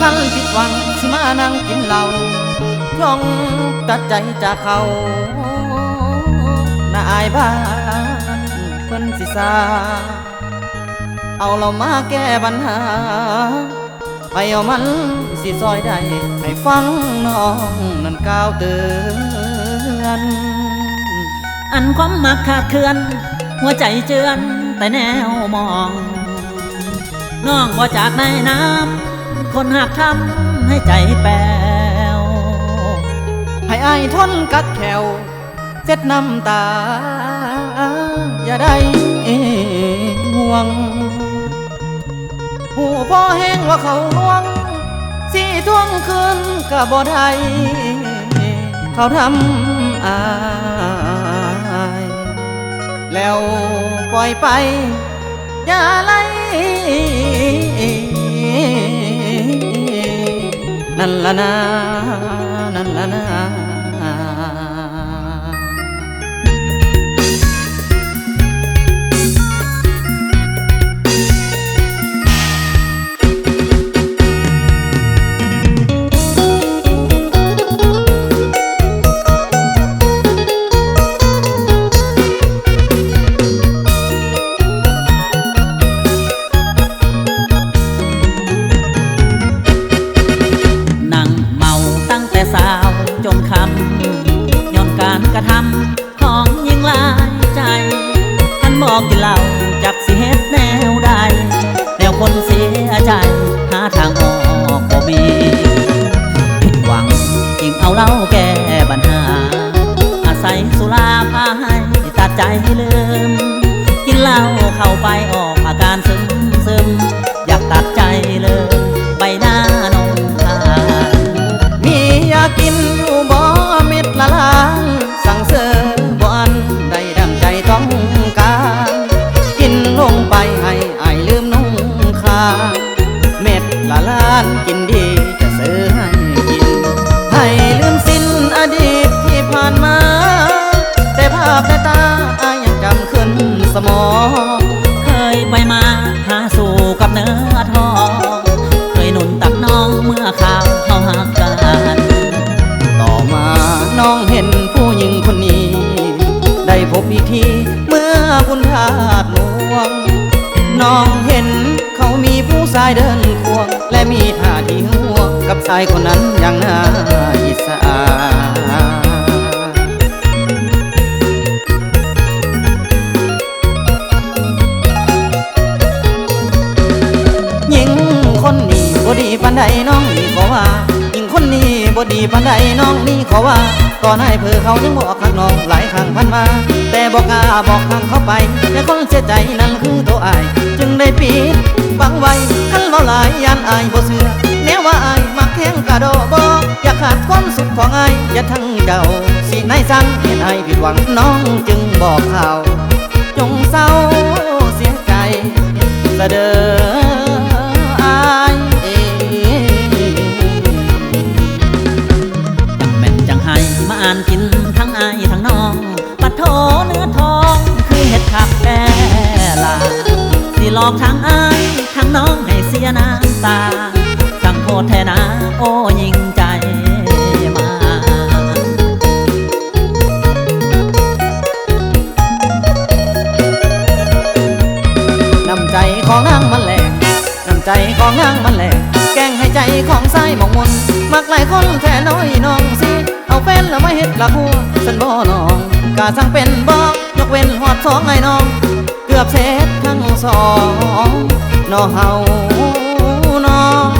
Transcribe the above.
คันผิดหวังสิมานั่งกินเหล้าท่งตัดใจจากเขาน่าอายบ้านเพิ่นสิสาเอาเรามาแก้ปัญหา ไปเอามันสิซอยได้ ให้ฟังน้องนั่นก้าวเตือนอันความมักขาดเคลื่อน หัวใจเจือนแต่แนวมอง น้องว่าจากในน้ำ คนหักทำให้ใจแป้วให้อายทนกัดแขวเจ็ดน้ำตา อย่าได้ห่วง หูพ่อแห้งว่าเขาห่วงสีทวงคืนก็บ่ได้เขาทำอาย แล้วปล่อยไป อย่าไล่ นั่นละนะนั่น ย้อนการกระทำของยิงลายใจท่านบอกกินเหล้าจากสิเฮ็ดแนวใดแนวคนเสียใจ หาทางออกบ่มีผิดหวังยิ่งเอาเหล้าแก้ปัญหา อาศัยสุราพาให้ตัดใจลืม กินเหล้าเข้าไปออกอาการซึมซึมอยากตัดใจเลย ใบหน้านงทานมีอยากกิน เม็ดละล้านกินดีจะซื้อให้กิน ให้ลืมสิ้นอดีตที่ผ่านมา แต่ภาพในตาอายังจำขึ้นสมอง เคยไปมาหาสู่กับเนื้อทอง เคยหนุนตักน้องเมื่อข่าวเขาหักกันต่อมาน้องเห็นผู้หญิงคนนี้ ได้พบอีกทีเมื่อบุญทาดหลวง น้องายเดินควง และมีท่าที่ห่วกับชายคนนั้นอย่างน่าอิสาหญิงคนนี้บ่ดีปานใดน้องนี่ขอว่าหญิงคนนี้บ่ดีปานใดน้องนี่ขอว่าก่อนให้เพื่อเขายังบอกข้างน้องหลายครั้งพันมา แต่บอกกาบอกทางเข้าไปแต่คนเสียใจนั้นคือตัวอาย จึงได้ปิดบังไว้ เบาหลายยานอายบ่เสือแนวว่าอายมักแข้งกะโดบ่อยากขาดความสุขของอายอย่าทั้งเจ้าสินายสั่งเห็นอายผิดหวังน้องจึงบอกข่าวจงเศร้าเสียใจเสดออายเอจังแม่นจังให้มาอ่านกินทั้งอายทั้งน้องปัดโถเนื้อทองคือเห็ดขับแก่ลาสิหลอกทั้งอาย ยน้ำตาทั้งโคตรแทนาโอ้ยิงใจมาน้ำใจของนางมันแหลกน้ำใจของนางมันแหลกแกงให้ใจของไส้หมองมนมักหลายคนแท้น้อยน้องสิเอาแฟนแล้วไมาเฮ็ดละหัวฉันบ่น้องกาสั่งเป็นบ่ยกเว้นหอดสองไอ้น้อง เกือบเสร็จทั้งสอง นอเฮานอ